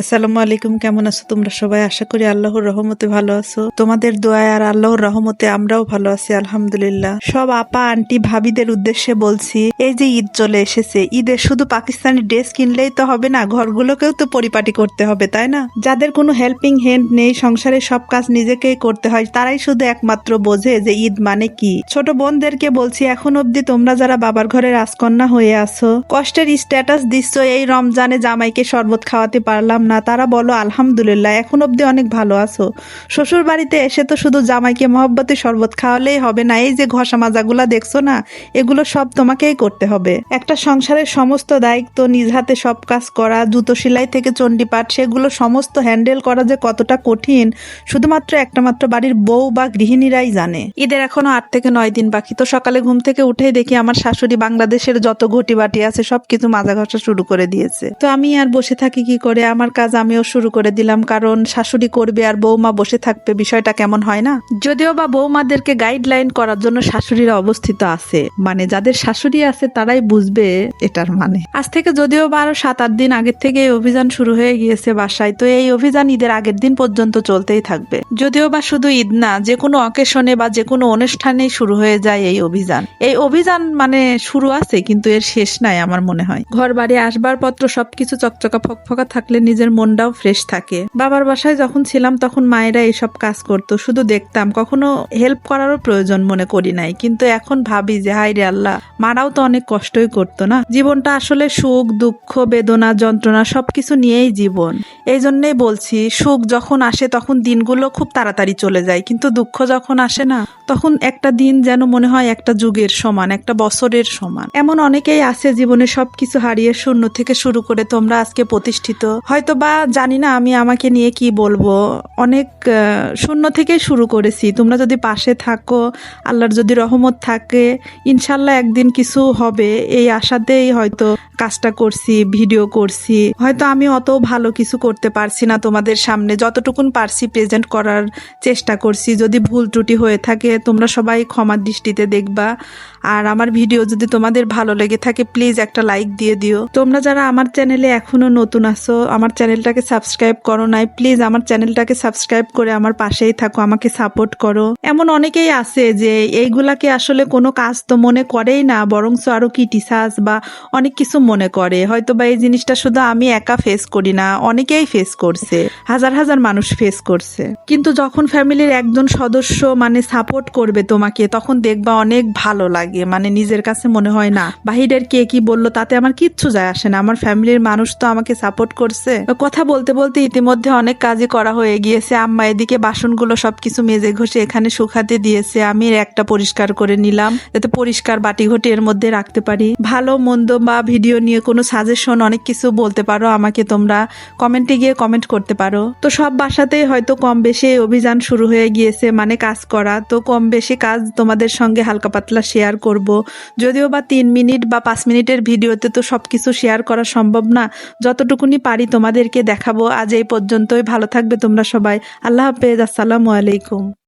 আসসালামু আলাইকুম, কেমন আছো তোমরা সবাই? আশা করি আল্লাহর রহমতে ভালো আছো। তোমাদের দোয়ায় আর আল্লাহর রহমতে আমরাও ভালো আছি, আলহামদুলিল্লাহ। সব আপা, আন্টি, ভাবিদের উদ্দেশ্যে বলছি, এই যে ঈদ চলে এসেছে ঈদের শুধু পাকিস্তানি ড্রেস কিনলেই তো হবে না, ঘরগুলোকেও তো পরিপাটি করতে হবে, তাই না? যাদের কোনো হেল্পিং হ্যান্ড নেই, সংসারে সব কাজ নিজেকেই করতে হয়, তারাই শুধু একমাত্র বোঝে যে ঈদ মানে কি। ছোট বোনদেরকে বলছি, এখন অবধি তোমরা যারা বাবার ঘরে রাজকন্যা হয়ে আছো, কষ্টের স্ট্যাটাস দিচ্ছ, এই রমজানে জামাইকে শরবত খাওয়াতে পারলাম না, তারা বলো, আলহামদুলিল্লাহ, এখন অবধি অনেক ভালো আছো। শ্বশুর বাড়িতে এসে তো শুধু জামাইকে মহব্বতে শরবত খাওয়ালেই হবে না, এই যে ঘষা মাজাগুলা দেখছ না, এগুলো সব তোমাকেই করতে হবে। একটা সংসারের সমস্ত দায়িত্ব, নিজ হাতে সব কাজ করা, জুতো সেলাই থেকে চণ্ডীপাঠ, সেগুলো সমস্ত হ্যান্ডেল করা যে কতটা কঠিন, শুধুমাত্র একটা মাত্র বাড়ির বউ বা গৃহিণীরাই জানে। ঈদের এখনও আট থেকে নয় দিন বাকি, তো সকালে ঘুম থেকে উঠেই দেখি আমার শাশুড়ি বাংলাদেশের যত ঘটি বাটি আছে, সবকিছু মাজা ঘষা শুরু করে দিয়েছে। তো আমি আর বসে থাকি কি করে? আমার কাজ আমিও শুরু করে দিলাম, কারণ শাশুড়ি করবে আর বৌমা বসে থাকবে, বিষয়টা কেমন হয় না? যদিও বা বৌমাদেরকে গাইডলাইন করার জন্য শাশুড়িরা অবস্থিত আছে মানে যাদের শাশুড়ি আছে তারাই বুঝবে এটার মানে। আজ থেকে যদিও বা আরও সাত আট দিন আগের থেকে এই অভিযান শুরু হয়ে গিয়েছে বাসায়, তো এই অভিযান ঈদের আগের দিন পর্যন্ত চলতেই থাকবে। যদিও বা শুধু ঈদ না, যে কোনো অকেশনে বা যে কোনো অনুষ্ঠানেই শুরু হয়ে যায় এই অভিযান। এই অভিযান মানে শুরু আছে, কিন্তু এর শেষ নাই আমার মনে হয়। ঘর বাড়ি আসবাবপত্র সবকিছু চকচকা ফকফকা থাকলে নিজের মনটাও ফ্রেশ থাকে। বাবার বাসায় যখন ছিলাম তখন মায়েরা এইসব কাজ করতো, শুধু দেখতাম। কখনো হেল্প করারও প্রয়োজন মনে করি নাই। কিন্তু এখন ভাবি যে হাই রে আল্লাহ, মারাও তো অনেক কষ্টই করতো না? জীবনটা আসলে সুখ, দুঃখ, বেদনা, যন্ত্রণা সবকিছু নিয়েই জীবন। এই জন্যই বলছি, সুখ যখন আসে তখন দিনগুলো খুব তাড়াতাড়ি চলে যায়। কিন্তু দুঃখ যখন আসে না তখন একটা দিন যেন মনে হয় একটা যুগের সমান, একটা বছরের সমান। এমন অনেকেই আছে জীবনে সবকিছু হারিয়ে শূন্য থেকে শুরু করে তোমরা আজকে প্রতিষ্ঠিত। হয়তো বা জানি না আমি আমাকে নিয়ে কি বলব। অনেক শূন্য থেকে শুরু করেছি। তোমরা যদি পাশে থাকো, আল্লাহর যদি রহমত থাকে, ইনশাল্লাহ একদিন কিছু হবে। এই আশাতেই হয়তো কাজটা করছি, ভিডিও করছি। হয়তো আমি অত ভালো কিছু করতে পারছি না তোমাদের সামনে। যতটুকুন পারছি প্রেজেন্ট করার চেষ্টা করছি। যদি ভুল ত্রুটি হয়ে থাকে তোমরা সবাই ক্ষমার দৃষ্টিতে দেখবা। আর আমার ভিডিও যদি তোমাদের ভালো লেগে থাকে প্লিজ একটা লাইক দিয়ে দিও। তোমরা যারা আমার চ্যানেলে এখনও নতুন আছো, আমার চ্যানেলটাকে সাবস্ক্রাইব করো নাই প্লিজ আমার চ্যানেলটাকে সাবস্ক্রাইব করে আমার পাশেই থাকো, আমাকে সাপোর্ট করো। এমন অনেকেই আছে যে এইগুলাকে আসলে কোনো কাজ তো মনে করেই না বরঞ্চ আরও কিটিসাস বা অনেক কিছু মনে করে। হয়তো বা এই জিনিসটা শুধু আমি একা ফেস করি না, অনেকেই ফেস করছে, হাজার হাজার মানুষ ফেস করছে। কিন্তু যখন ফ্যামিলির একজন সদস্য মানে সাপোর্ট করবে তোমাকে, তখন দেখবা অনেক ভালো লাগে। মানে নিজের কাছে মনে হয় না, বাহিরের কে কি বলল তাতে আমার কিচ্ছু যায় আসে না। আমার ফ্যামিলির মানুষ তো আমাকে সাপোর্ট করছে। কথা বলতে বলতে ইতিমধ্যে অনেক কাজই করা হয়ে গিয়েছে। আম্মা এদিকে বাসনগুলো সবকিছু মেজে ঘষে এখানে শুকাতে দিয়েছে। আমি একটা পরিষ্কার করে নিলাম, যাতে পরিষ্কার বাটি ঘটি এর মধ্যে রাখতে পারি। ভালো, মন্দ বা ভিডিও নিয়ে কোনো সাজেশন অনেক কিছু বলতে পারো আমাকে তোমরা। কমেন্টে গিয়ে কমেন্ট করতে পারো। তো সব বাসাতেই হয়তো কম বেশি অভিযান শুরু হয়ে গিয়েছে মানে কাজ করা। তো কম বেশি কাজ তোমাদের সঙ্গে হালকা পাতলা শেয়ার করব। যদিও বা তিন মিনিট বা পাঁচ মিনিটের ভিডিওতে তো সব কিছু শেয়ার করা সম্ভব না, যতটুকুনি পারি তোমাদেরকে দেখাবো। আজ এই পর্যন্তই, ভালো থাকবে তোমরা সবাই। আল্লাহ হাফেজ, আসসালামু আলাইকুম।